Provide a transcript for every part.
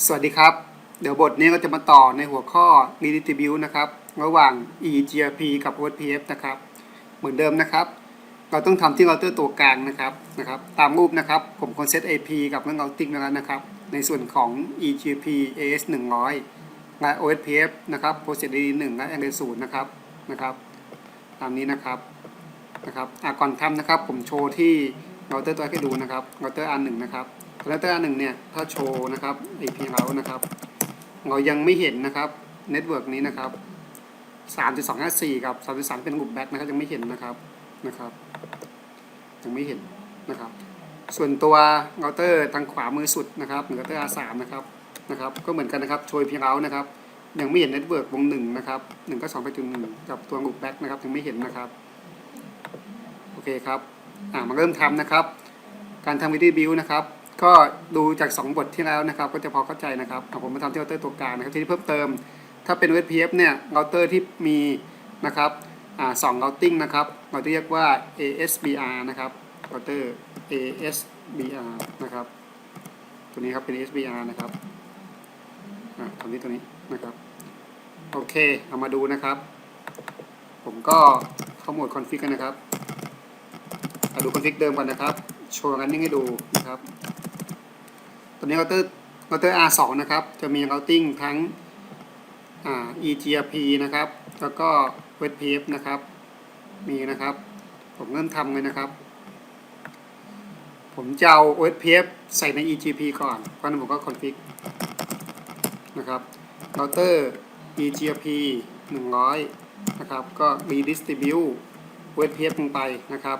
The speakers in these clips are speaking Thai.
สวัสดีครับ เดี๋ยวบทนี้ก็จะมาต่อในหัวข้อ Redistribute นะครับ ระหว่าง eGRP กับ OSPF นะครับ เหมือนเดิมนะครับ เราต้องทำที่เราเตอร์ตัวกลางนะครับนะครับ ตามรูปนะครับ ผมคอนเซต AP กับเรื่อง routing แล้วนะครับ ในส่วนของ eGRP AS 100และ OSPF นะครับ Process ID 1และ AND 0นะครับนะครับตามนี้นะครับนะครับอะก่อนทำนะครับ ผมโชว์ที่เราเตอร์ตัวให้ดูนะครับเราเตอร์ R1 นะครับ แล้วตัวหนึ่งเนี่ยถ้าโชว์นะครับ IP เรานะครับ เรายังไม่เห็นนะครับเน็ตเวิร์กนี้นะครับ3.254กับ3.3เป็นกลุ่มแบ็คนะครับยังไม่เห็นนะครับนะครับ ยังไม่เห็นนะครับ ส่วนตัวเราเตอร์ทางขวามือสุดนะครับหรือเราเตอร์ R3 นะครับนะครับ ก็เหมือนกันนะครับโชว์ IP เรานะครับ ยังไม่เห็นเน็ตเวิร์กวงหนึ่งนะครับหนึ่งก็สองไปจุดหนึ่งกับตัวกลุ่มแบ็คนะครับยังไม่เห็นนะครับโอเคครับอ่ามาเริ่มทำนะครับ การทำวิดีบิวนะครับ ก็ดูจาก 2 บทที่แล้วนะครับ ก็จะพอเข้าใจนะครับผมมาทำที่เราเตอร์ตัวกลางนะครับที่เพิ่มเติม ถ้าเป็น WPF เนี่ยเราเตอร์ที่มีนะครับสองเราติ้งนะครับ เราเรียกว่า ASBR นะครับเราเตอร์ ASBR นะครับ ตัวนี้ครับเป็น ASBR นะครับอ่าทำที่ตัวนี้นะครับโอเคเอามาดูนะครับ ผมก็เข้าโหมดคอนฟิกกันนะครับดูคอนฟิกเดิมก่อนนะครับ โชว์กันนิ่งให้ดูนะครับ ตัวนี้เราเตอร์เราเตอร์ R2 นะครับ จะมี routing ทั้งอ่า eGRP นะครับ แล้วก็ WebPF นะครับ มีนะครับ ผมเริ่มทำเลยนะครับ ผมจะเอา WebPF ใส่ใน EGP ก่อนเพราะฉะนั้นผมก็คอนฟิกนะครับเราเตอร์ eGRP 100 นะครับ ก็ redistribute WebPF ลงไปนะครับ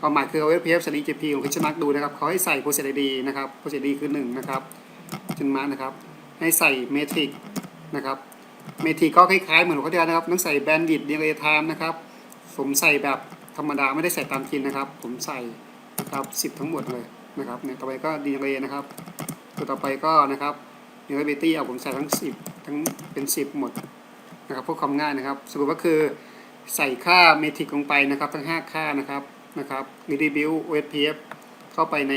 ความหมายคือเอา WebPF ใส่ eGRP ของคิชมาร์กดูนะครับเขาให้ใส่ Process ID นะครับ Process ID คือ 1 นะครับจุนมาร์กนะครับ ให้ใส่ Metric นะครับ Metric ก็คล้ายๆเหมือนเขาที่แล้วนะครับต้องใส่ Bandwidth Delay Time นะครับ ผมใส่แบบธรรมดาไม่ได้ใส่ตามกินนะครับ ผมใส่นะครับ10 ทั้งหมดเลยนะครับเนี่ยต่อไปก็ Delay นะครับตัวต่อไปก็นะครับ Reliability เอาผมใส่ทั้ง 10 ทั้งเป็น 10 หมดนะครับพื่อความง่ายนะครับ สรุปก็คือใส่ค่า Metric ลงไปนะครับ ทั้ง 5 ค่านะครับ นะครับ Rebuild OSPF เข้าไปใน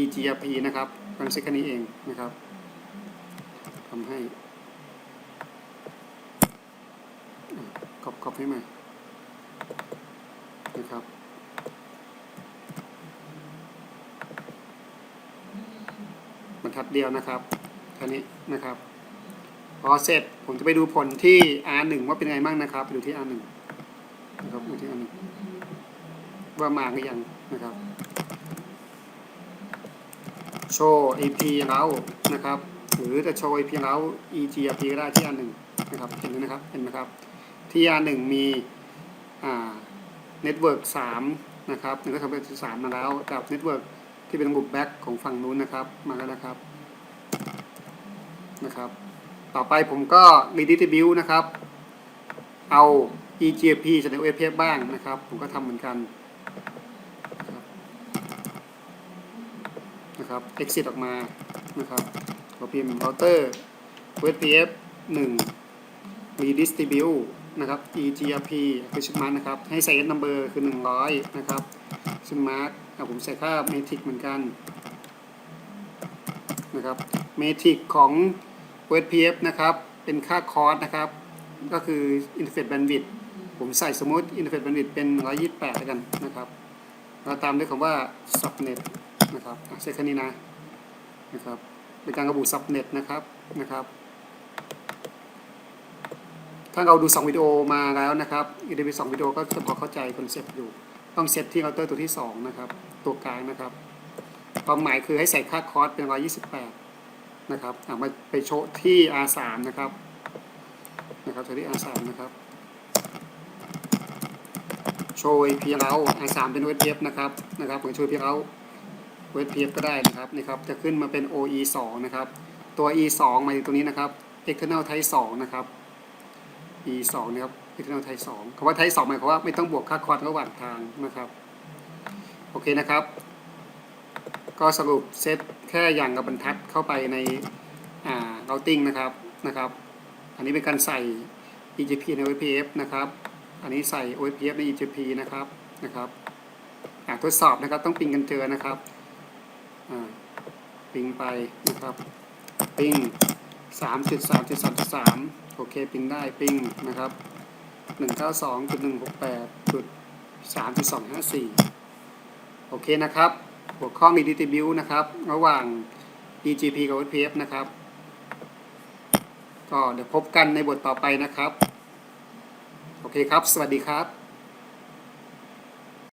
eGRP นะครับมันเซ็กแค่นี้เองนะครับทำให้กรอบกรอบให้มานะครับบรรทัดเดียวนะครับแค่นี้นะครับ พอเสร็จผมจะไปดูผลที่ R1 ว่าเป็นไงบ้างนะครับ ไปดูที่ R1 นะครับดูที่ R1 ว่ามาหรือยังนะครับ โชว์ AP เรานะครับ หรือจะโชว์ AP เรา EGRP ก็ได้ที่อันหนึ่งนะครับเห็นไหมนะครับเห็นไหมครับ ที่อันหนึ่งมีอ่าเน็ตเวิร์กสามนะครับหนึ่งก็ทำเป็นสามมาแล้วกับเน็ตเวิร์กที่เป็นระบบแบ็กของฝั่งนู้นนะครับ มาแล้วนะครับนะครับ ต่อไปผมก็ redistribute นะครับ เอา EGRP จากใน OSPF บ้างนะครับ ผมก็ทำเหมือนกัน นะครับ exit ออกมานะครับ เราพิมพ์ router WPF 1 redistribute นะครับ egrp question mark นะครับ ให้ใส่ s number คือ 100 นะครับ question mark อะผมใส่ค่า metric เหมือนกันนะครับ metric ของ WPF นะครับ เป็นค่าคอร์สนะครับ ก็คือ interface bandwidth ผมใส่สมมติ interface bandwidth เป็น 128แล้วกันนะครับแล้วตามด้วยคำว่า subnet นะครับอะใช้แค่นี้นะนะครับเป็นการระบุ subnet นะครับนะครับ ถ้าเราดู 2 วิดีโอมาแล้วนะครับอีดีวีสองวิดีโอก็จะพอเข้าใจคอนเซ็ปต์อยู่ ต้องเซตที่เราเตอร์ตัวที่ 2 นะครับ ตัวกลางนะครับความหมายคือให้ใส่ค่าคอร์สเป็น 128 นะครับอะมาไปโชว์ที่ R3 นะครับนะครับโชว์ที่ R3 นะครับ โชว์ AP เรา R3 เป็น WebF นะครับนะครับผมโชว์ AP เรา WebF ก็ได้นะครับนี่ครับจะขึ้นมาเป็น OE 2นะครับตัว E 2มาอยู่ตรงนี้นะครับ external type 2นะครับ E 2นะครับ external type 2คำว่า type 2หมายความว่าไม่ต้องบวกค่าคอร์สระหว่างทางนะครับโอเคนะครับ ก็สรุปเซตแค่อย่างกับบรรทัดเข้าไปในอ่า routing นะครับนะครับ อันนี้เป็นการใส่ EGP ใน OPF นะครับ อันนี้ใส่ OPF ใน EGP นะครับนะครับทดสอบนะครับต้องปิงกันเจอนะครับปิงไปนะครับ ปิ้งสามจุดสามจุดสามจุดสามโอเคปิ้งได้ปิ้งนะครับหนึ่งเก้าสองจุดหนึ่งหกแปดจุดสามจุดสองห้าสี่โอเคนะครับ หัวข้อมี distribute นะครับ ระหว่าง EGP กับ OSPF นะครับ ก็เดี๋ยวพบกันในบทต่อไปนะครับ โอเคครับ สวัสดีครับ